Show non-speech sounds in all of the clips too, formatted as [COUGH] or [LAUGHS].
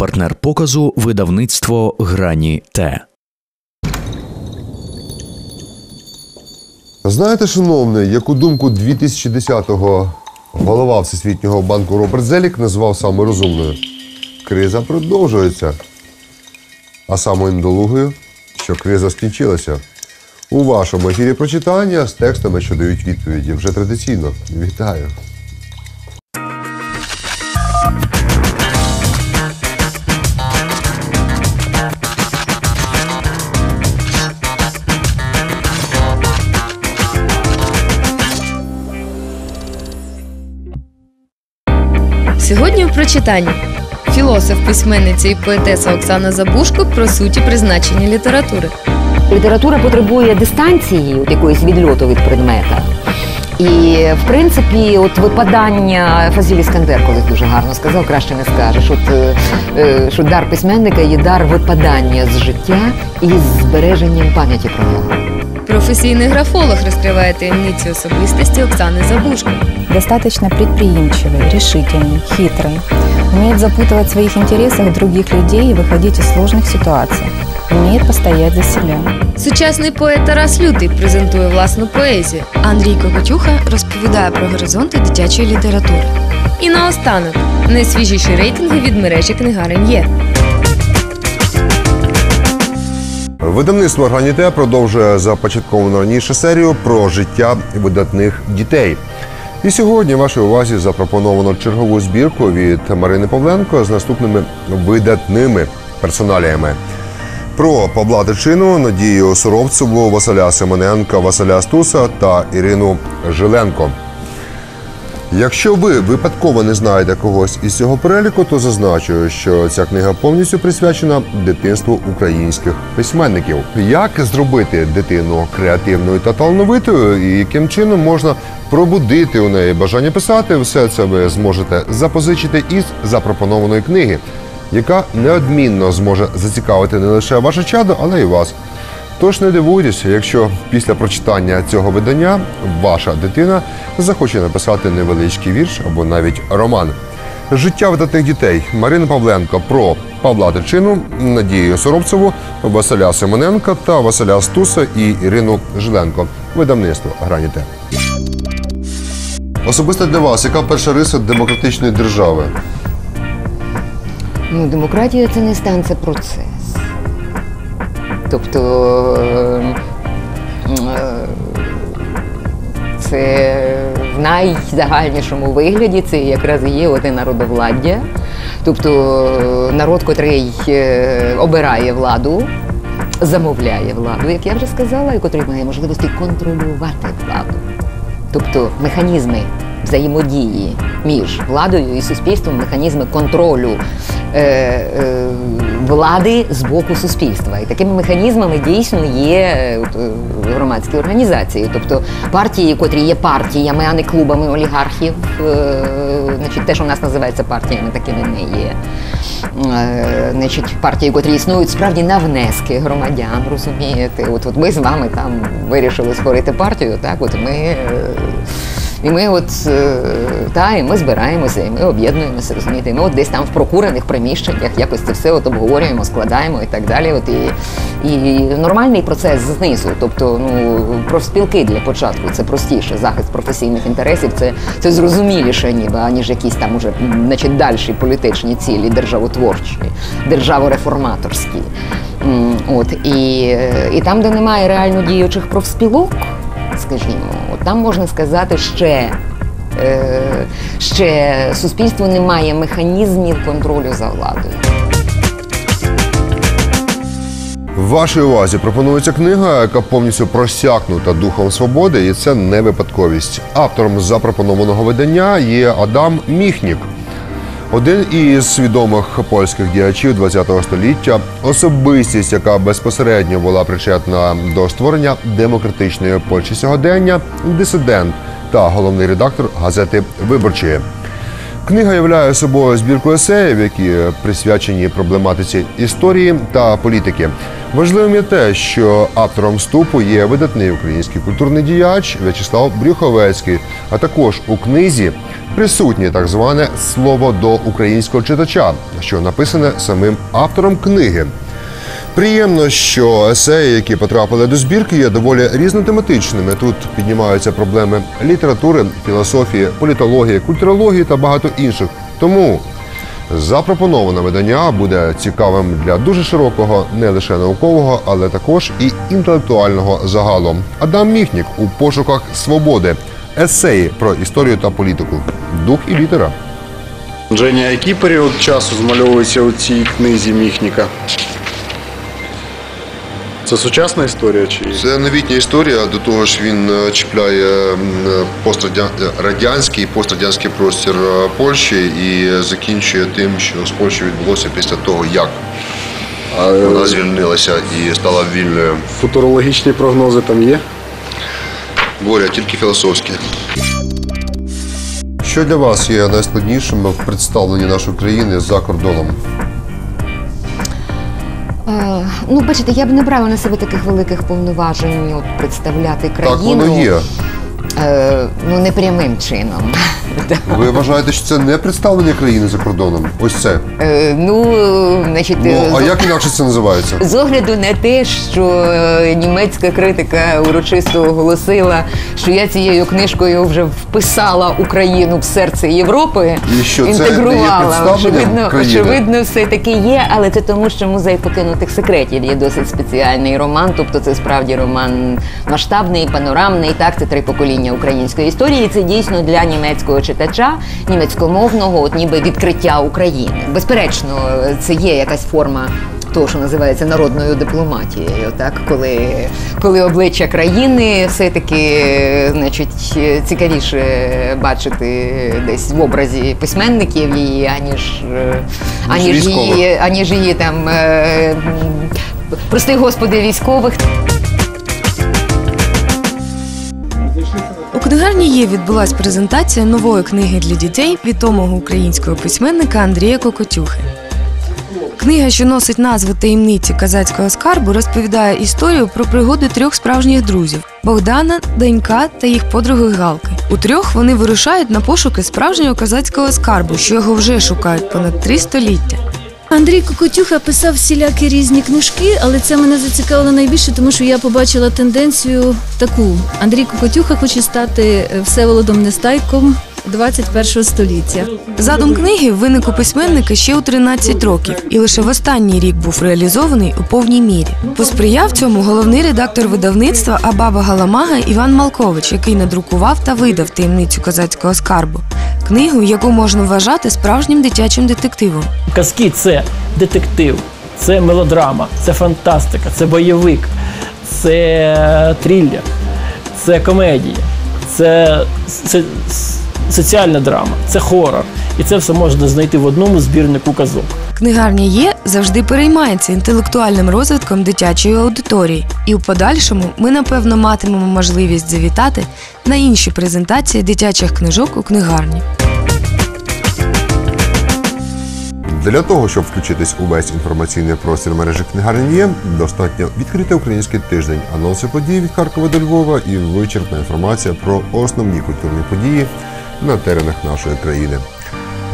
Партнер показу видавництво Грані Т. Знаєте, шановний, яку думку 2010-го голова Всесвітнього банку Роберт Зелік назвав саме розумною? Криза продовжується. А самою недолугою, що криза скінчилася. У вашому ефірі прочитання з текстами, що дають відповіді, вже традиційно. Вітаю! Сьогодні в прочитанні філософ, письменниця і поетеса Оксана Забушко про суті призначення літератури. Література потребує дистанції, от якоїсь відльоту від предмета. І в принципі, от випадання Фазіль Іскандер колись дуже гарно сказав, краще не скажеш. От е, е, що дар письменника є дар випадання з життя із збереженням пам'яті про нього. Професійний графолог розкриває таємниці особистості Оксани Забушко. достаточно предприимчивый, решительный, хитрый, умеет запутывать в своих интересах других людей и выходить из сложных ситуаций, умеет постоять за себя. Сучасний поет Тарас Лютий презентує власну поезію. Андрій Кокотюха розповідає про горизонти дитячої літератури. І наостанок найсвіжіші рейтинги від мережі книгарень є. Видавництво «Органіте» продовжує започатковану раніше серію про життя видатних дітей. І сьогодні вашій увазі запропоновано чергову збірку від Марини Павленко з наступними видатними персоналіями. Про Павла Дичину, Надію Суровцеву, Василя Семененка, Василя Стуса та Ірину Жиленко. Якщо ви випадково не знаєте когось із цього переліку, то зазначу, що ця книга повністю присвячена дитинству українських письменників. Як зробити дитину креативною та талановитою, і яким чином можна пробудити у неї бажання писати, все це ви зможете запозичити із запропонованої книги, яка неодмінно зможе зацікавити не лише ваше чадо, але й вас. Тож не дивуйтеся, якщо після прочитання цього видання ваша дитина захоче написати невеличкий вірш або навіть роман. Життя видатних дітей Марина Павленко про Павла Дичину, Надію Соробцеву, Василя Семененка та Василя Стуса і Ірину Жиленко. Видавництво Граніте. Особисто для вас, яка перша риса демократичної держави? Ну, демократія це не стан, це процес. Тобто е, е, це в найзагальнішому вигляді це якраз є оте народовладдя. Тобто народ, котрий е, обирає владу, замовляє владу, як я вже сказала, і котрий має можливості контролювати владу. Тобто механізми взаємодії між владою і суспільством, механізми контролю е, е, влади з боку суспільства. І такими механізмами дійсно є е, е, громадські організації, тобто партії, котрі є партіями, а не клубами олігархів. Е, значить, те, що в нас називається партіями, такими не є. Значить, партії, котрі існують справді на внески громадян, розумієте? От, от ми з вами там вирішили створити партію, так, от ми. І ми от е, та, і ми збираємося, і ми об'єднуємося, розумієте, і ми от десь там в прокурених приміщеннях якось це все от обговорюємо, складаємо і так далі. От і, і нормальний процес знизу. Тобто, ну профспілки для початку це простіше. Захист професійних інтересів це, це зрозуміліше, ніби аніж якісь там уже значить дальші політичні цілі, державотворчі, державореформаторські. От і, е, і там, де немає реально діючих профспілок скажімо, там можна сказати ще. е, Ще суспільство не має механізмів контролю за владою. Вашій увазі пропонується книга, яка повністю просякнута духом свободи, і це не випадковість. Автором запропонованого видання є Адам Міхнік. Один із відомих польських діячів ХХ століття, особистість, яка безпосередньо була причетна до створення демократичної Польщі сьогодення, дисидент та головний редактор газети Виборчої. Книга являє собою збірку есеїв, які присвячені проблематиці історії та політики. Важливим є те, що автором вступу є видатний український культурний діяч В'ячеслав Брюховецький. А також у книзі присутнє так зване слово до українського читача, що написане самим автором книги. Приємно, що есеї, які потрапили до збірки, є доволі різнотематичними. Тут піднімаються проблеми літератури, філософії, політології, культурології та багато інших. Тому запропоноване видання буде цікавим для дуже широкого, не лише наукового, але також і інтелектуального загалу. Адам Міхнік у пошуках свободи, есеї про історію та політику, дух і літера. Женя, який період часу змальовується у цій книзі Міхніка? Це сучасна історія чи Це новітня історія. До того ж, він е, чіпляє пострадянський пострадянський простір е, Польщі і закінчує тим, що з Польщею відбулося після того, як вона звільнилася і стала вільною. футурологічні прогнози там є? Боря, тільки філософські. Що для вас є найскладнішим в представленні нашої країни за кордоном? Е, ну, бачите, я б не брала на себе таких великих повноважень от, представляти країну. Так воно є. Е, ну, не прямим чином. [LAUGHS] Ви вважаєте, що це не представлення країни за кордоном? Ось це. Е, ну, значить, Ну а з- як інакше це називається? З огляду на те, що е, німецька критика урочисто оголосила, що я цією книжкою вже вписала Україну в серце Європи, І що, це не є інтегрувала. представленням очевидно, очевидно, все таки є, але це тому, що музей покинутих секретів є досить спеціальний роман. Тобто, це справді роман масштабний, панорамний. Так, це три покоління української історії. Це дійсно для німецького читача, німецькомовного, от ніби відкриття України. Безперечно, це є якась форма того, що називається народною дипломатією, так коли, коли обличчя країни все-таки значить, цікавіше бачити десь в образі письменників її, аніж, аніж її, аніж її там. е, Прости господи, військових. Книгарні є відбулась презентація нової книги для дітей відомого українського письменника Андрія Кокотюхи. Книга, що носить назву таємниці казацького скарбу, розповідає історію про пригоди трьох справжніх друзів Богдана, Данька та їх подруги Галки. У трьох вони вирушають на пошуки справжнього казацького скарбу, що його вже шукають понад три століття. Андрій Кокотюха писав всілякі різні книжки, але це мене зацікавило найбільше, тому що я побачила тенденцію таку: Андрій Кокотюха хоче стати е, Всеволодом Нестайком 21 століття. Задум книги виник у письменника ще у 13 років, і лише в останній рік був реалізований у повній мірі. Посприяв цьому головний редактор видавництва Абаба Галамага Іван Малкович, який надрукував та видав таємницю козацького скарбу. Книгу, яку можна вважати справжнім дитячим детективом. Казки це детектив, це мелодрама, це фантастика, це бойовик, це трилля, це комедія, це, це соціальна драма, це хорор. І це все можна знайти в одному збірнику казок. Книгарня є завжди переймається інтелектуальним розвитком дитячої аудиторії, і у подальшому ми напевно матимемо можливість завітати на інші презентації дитячих книжок у книгарні. Для того, щоб включитись у весь інформаційний простір мережі книгарні є, достатньо відкрити український тиждень, анонси подій від Харкова до Львова і вичерпна інформація про основні культурні події на теренах нашої країни.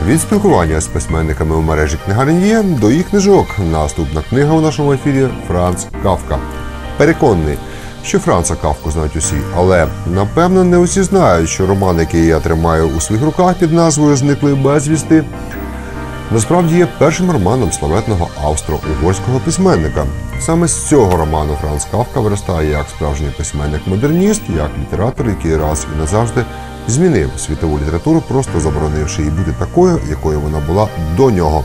Від спілкування з письменниками у мережі книгарні до їх книжок. Наступна книга у нашому ефірі Франц Кавка. Переконаний, що Франца Кавку знають усі, але напевно не усі знають, що роман, який я тримаю у своїх руках під назвою Зникли безвісти, насправді є першим романом славетного австро-угорського письменника. Саме з цього роману Франц Кавка виростає як справжній письменник-модерніст, як літератор, який раз і назавжди змінив світову літературу, просто заборонивши їй бути такою, якою вона була до нього.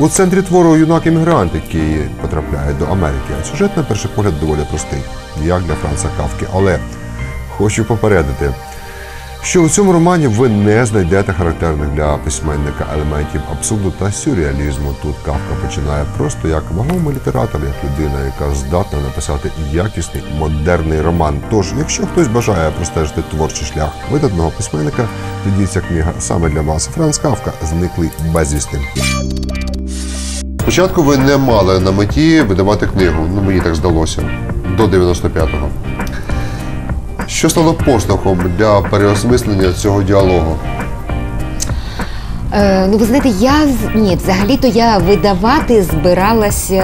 У центрі твору юнак іммігрант, який потрапляє до Америки. Сюжет на перший погляд доволі простий, як для Франца Кавки. Але хочу попередити, що у цьому романі ви не знайдете характерних для письменника елементів абсурду та сюрреалізму. Тут Кавка починає просто як вагомий літератор, як людина, яка здатна написати якісний модерний роман. Тож, якщо хтось бажає простежити творчий шлях видатного письменника, тоді ця книга саме для вас. Франц Кавка зниклий безвісти. Спочатку ви не мали на меті видавати книгу, ну мені так здалося, до 95-го. Що стало поштовхом для переосмислення цього діалогу? Е, ну, ви знаєте, я ні, взагалі-то я видавати збиралася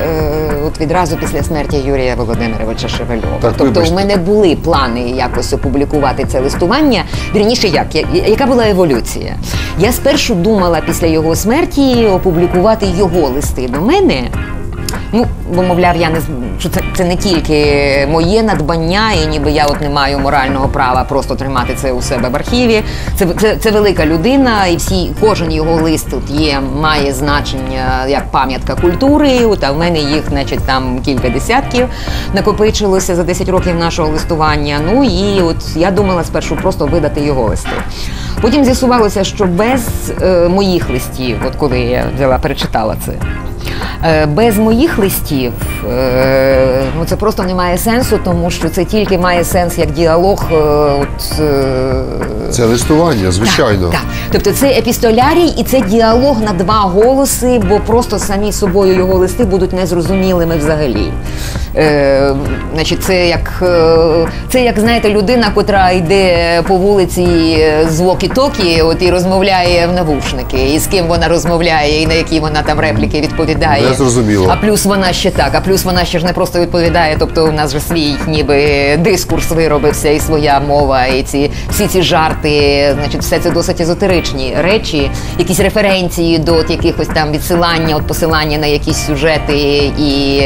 е, от відразу після смерті Юрія Володимировича Шевельова. Так, тобто, вибачте. у мене були плани якось опублікувати це листування. Вірніше, як Я- яка була еволюція? Я спершу думала після його смерті опублікувати його листи до мене. Ну, бо мовляв, я не що це, це не тільки моє надбання, і ніби я от не маю морального права просто тримати це у себе в архіві. Це, це, це велика людина, і всі кожен його лист тут є, має значення як пам'ятка культури. А в мене їх, значить, там кілька десятків накопичилося за 10 років нашого листування. Ну і от я думала спершу просто видати його листи. Потім з'ясувалося, що без е, моїх листів, от коли я взяла, перечитала це. Е, Без моїх листів е, ну це просто не має сенсу, тому що це тільки має сенс як діалог. е, От, Це листування, звичайно. так, тобто це епістолярій і це діалог на два голоси, бо просто самі собою його листи будуть незрозумілими взагалі. Значить, це як, е, це як знаєте, людина, котра йде по вулиці е, з вокі-токі, от і розмовляє в навушники, і з ким вона розмовляє, і на які вона там репліки відповідає. Незрозуміло. А плюс вона ще так, а плюс вона ще ж не просто відповідає. Тобто у нас же свій ніби дискурс виробився, і своя мова, і ці всі ці жарти, значить, все це досить езотеричні речі, якісь референції до от якихось там відсилання, от посилання на якісь сюжети і.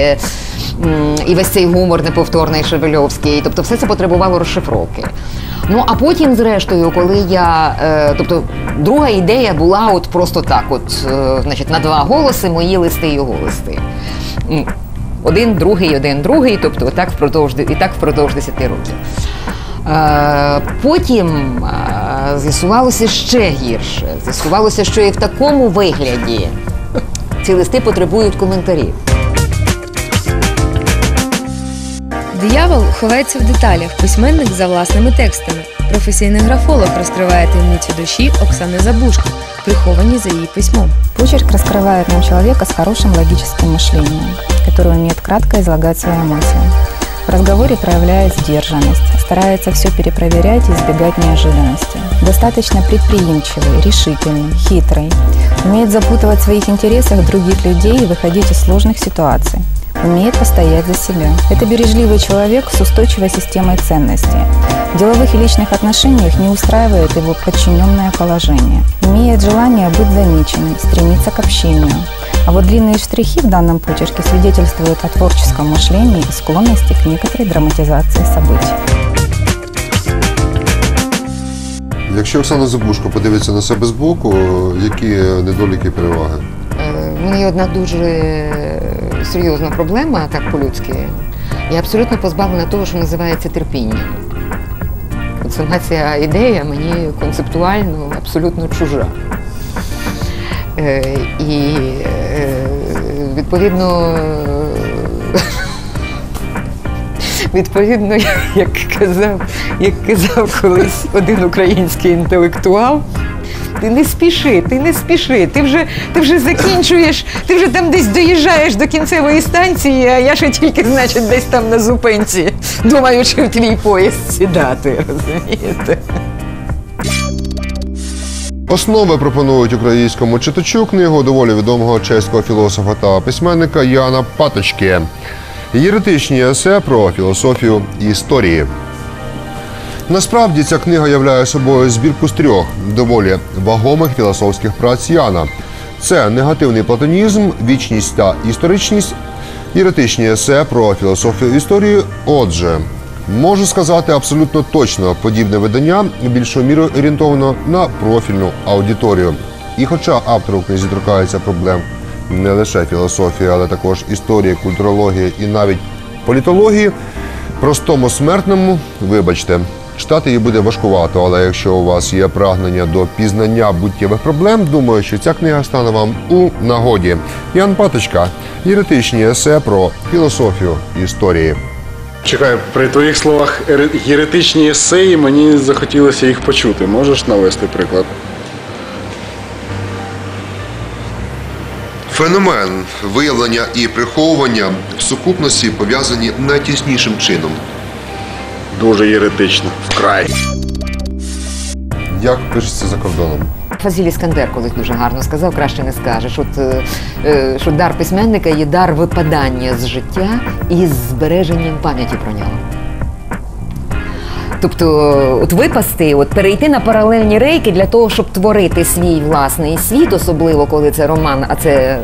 І весь цей гумор неповторний Шевельовський, тобто все це потребувало розшифровки. Ну а потім, зрештою, коли я, е, тобто, друга ідея була от просто так: от, е, значить, на два голоси мої листи і його листи. Один, другий, один, другий, тобто отак впродовж, і так впродовж 10 років. Е, Потім з'ясувалося ще гірше. З'ясувалося, що і в такому вигляді ці листи потребують коментарів. Диявол ховається в деталях. Письменник за власними текстами. Професійний графолог розкриває таємниці душі Оксани Забушко, приховані за її письмом. Почерк раскрывает нам человека с хорошим логическим мышлением, который умеет кратко излагать свои мысли. В разговоре проявляет сдержанность, старается все перепроверять и избегать неожиданностей. Достаточно предприимчивый, решительный, хитрый. Умеет запутывать в своих интересах других людей и выходить из сложных ситуаций. Умеет постоять за себя. Это бережливый человек с устойчивой системой ценностей. В деловых и личных отношениях не устраивает его подчиненное положение. Имеет желание быть замеченным, стремится к общению. А вот длинные штрихи в данном почерке свидетельствуют о творческом мышлении и склонности к некоторой драматизации событий. Якщо Оксана Забушко подивиться на себе збоку, які недоліки і переваги? Е, У мене є одна дуже серйозна проблема, так по-людськи. Я абсолютно позбавлена того, що називається терпінням. От сама ця ідея мені концептуально абсолютно чужа. Е, І е, відповідно. [LAUGHS] Відповідно, [LAUGHS] як казав, як казав колись один український інтелектуал, ти не спіши, ти не спіши. Ти вже, ти вже закінчуєш, ти вже там десь доїжджаєш до кінцевої станції, а я ще тільки, значить, десь там на зупинці, думаючи в твій поїзд сідати. Розумієте? Основи пропонують українському читачу книгу доволі відомого чеського філософа та письменника Яна Паточки. Єретичні есе про філософію і історії. Насправді ця книга являє собою збірку з трьох доволі вагомих філософських праць Яна. Це негативний платонізм, вічність та історичність, єретичні есе про філософію і історію. Отже, можу сказати абсолютно точно, подібне видання більшою мірою орієнтовано на профільну аудиторію. І хоча автор у книзі торкається проблем не лише філософії, але також історії, культурології і навіть політології, простому смертному, вибачте, читати її буде важкувато, але якщо у вас є прагнення до пізнання буттєвих проблем, думаю, що ця книга стане вам у нагоді. Ян Паточка, єретичні есе про філософію історії. Чекай, при твоїх словах єретичні есеї, мені захотілося їх почути. Можеш навести приклад? Феномен виявлення і приховування в сукупності пов'язані найтіснішим чином. Дуже єретично. Вкрай. Як пишеться за кордоном? Фазіль Іскандер колись дуже гарно сказав, краще не скажеш. От, е, е, що дар письменника є дар випадання з життя із збереженням пам'яті про нього. Тобто, от випасти, от перейти на паралельні рейки для того, щоб творити свій власний світ, особливо коли це роман, а це,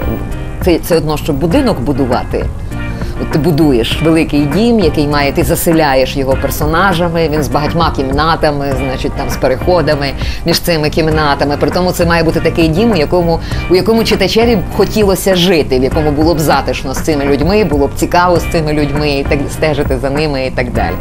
це, це одно, щоб будинок будувати. От ти будуєш великий дім, який має, ти заселяєш його персонажами, він з багатьма кімнатами, значить там з переходами між цими кімнатами. При тому це має бути такий дім, у якому, у якому читачеві хотілося жити, в якому було б затишно з цими людьми, було б цікаво з цими людьми, і так стежити за ними і так далі.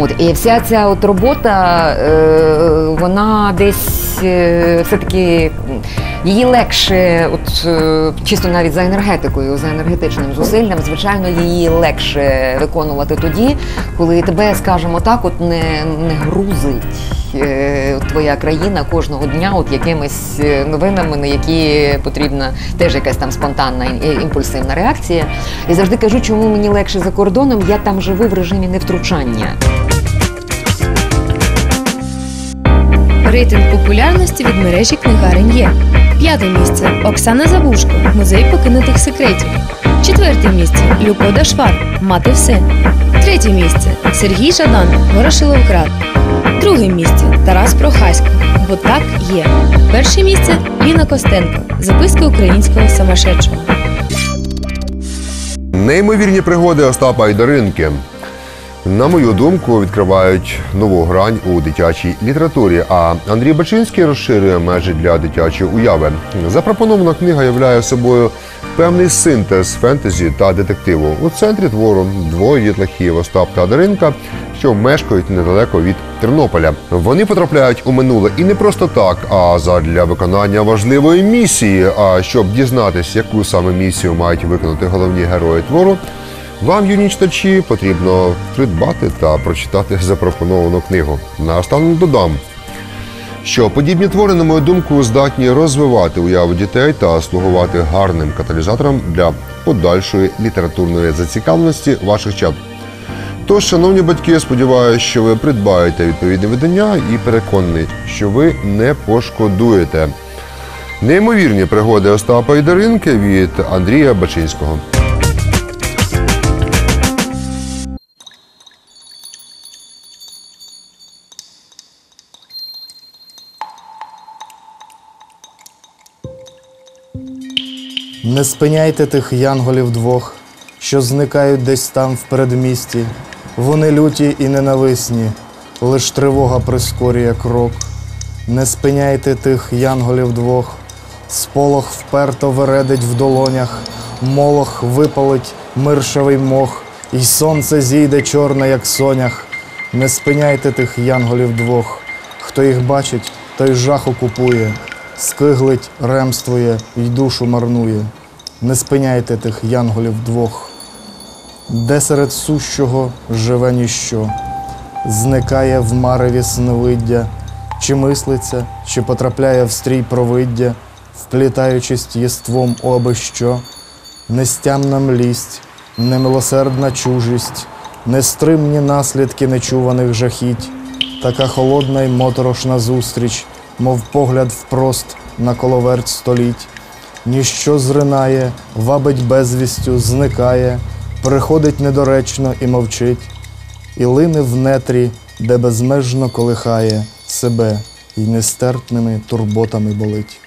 От і вся ця от робота, е, вона десь е, все-таки м, її легше, от е, чисто навіть за енергетикою, за енергетичним зусиллям, звичайно, її легше виконувати тоді, коли тебе, скажімо так, от не, не грузить. е, Твоя країна кожного дня от якимись е, новинами, на які потрібна теж якась там спонтанна імпульсивна реакція. І завжди кажу, чому мені легше за кордоном, я там живу в режимі невтручання. Рейтинг популярності від мережі книгарень є. П'яте місце Оксана Забушко, музей покинутих секретів. Четверте місце Люпода Швар, Мати все. Третє місце Сергій Жадан, Ворошиловград. Друге місце Тарас Прохасько, бо так є. Перше місце Ліна Костенко, записки українського самошедшого. Неймовірні пригоди Остапа і Даринки. На мою думку, відкривають нову грань у дитячій літературі. А Андрій Бачинський розширює межі для дитячої уяви. Запропонована книга являє собою певний синтез фентезі та детективу. У центрі твору двоє дітлахів Остап та Даринка, що мешкають недалеко від Тернополя. Вони потрапляють у минуле і не просто так, а задля виконання важливої місії. А щоб дізнатись, яку саме місію мають виконати головні герої твору. Вам, юні читачі, потрібно придбати та прочитати запропоновану книгу. Наостанок додам, що подібні твори, на мою думку, здатні розвивати уяву дітей та слугувати гарним каталізатором для подальшої літературної зацікавленості ваших чат. Тож, шановні батьки, сподіваюся, що ви придбаєте відповідне видання і переконаний, що ви не пошкодуєте. Неймовірні пригоди Остапа і Даринки від Андрія Бачинського. Не спиняйте тих янголів двох, що зникають десь там в передмісті. Вони люті і ненависні, лиш тривога прискорює крок. Не спиняйте тих янголів двох, сполох вперто вередить в долонях, молох випалить миршавий мох, і сонце зійде чорне, як сонях. Не спиняйте тих янголів двох, хто їх бачить, той жаху купує, скиглить, ремствує й душу марнує. Не спиняйте тих янголів двох, де серед сущого живе ніщо, зникає в мареві сновиддя, чи мислиться, чи потрапляє в стрій провиддя, вплітаючись єством у аби що, нестямна млість, немилосердна чужість, нестримні наслідки нечуваних жахіть, така холодна й моторошна зустріч, мов погляд впрост на коловерть століть. Ніщо зринає, вабить безвістю, зникає, приходить недоречно і мовчить, і лине в нетрі, де безмежно колихає себе і нестерпними турботами болить.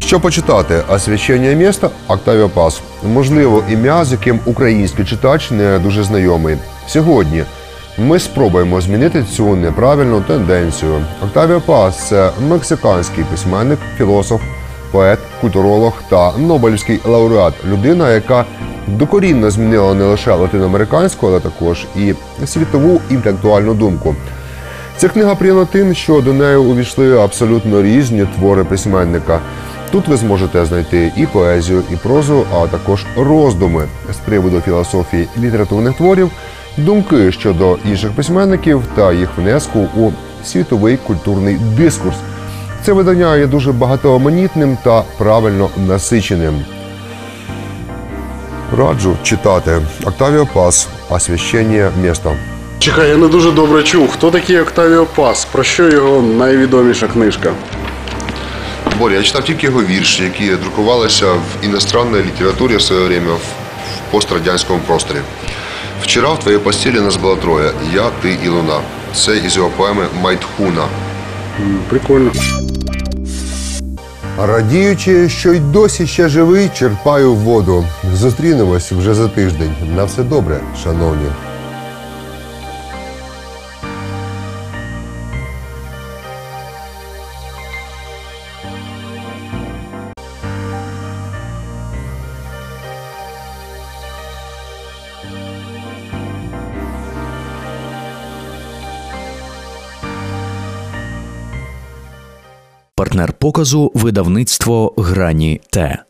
Що почитати? Освящення міста Октавіо Пас. Можливо, ім'я, з яким український читач не дуже знайомий. Сьогодні ми спробуємо змінити цю неправильну тенденцію. Октавіо Пас це мексиканський письменник, філософ, поет, культуролог та Нобелівський лауреат. Людина, яка докорінно змінила не лише латиноамериканську, але також і світову інтелектуальну думку. Ця книга приємна тим, що до неї увійшли абсолютно різні твори письменника. Тут ви зможете знайти і поезію, і прозу, а також роздуми з приводу філософії літературних творів, думки щодо інших письменників та їх внеску у світовий культурний дискурс. Це видання є дуже багатоманітним та правильно насиченим. Раджу читати Октавіо Пас «Освящення міста. Чекай, я не дуже добре чув. Хто такий Октавіо Пас? Про що його найвідоміша книжка? Боря, я читав тільки його вірші, які друкувалися в іностранній літературі в своє время в в пострадянському просторі. Вчора в твоїй постілі нас було троє. Я, ти і луна. Це із його поеми Майтхуна. Прикольно. Радіючи, що й досі ще живий, черпаю воду. Зустрінемось вже за тиждень. На все добре, шановні. Партнер показу видавництво Грані Т.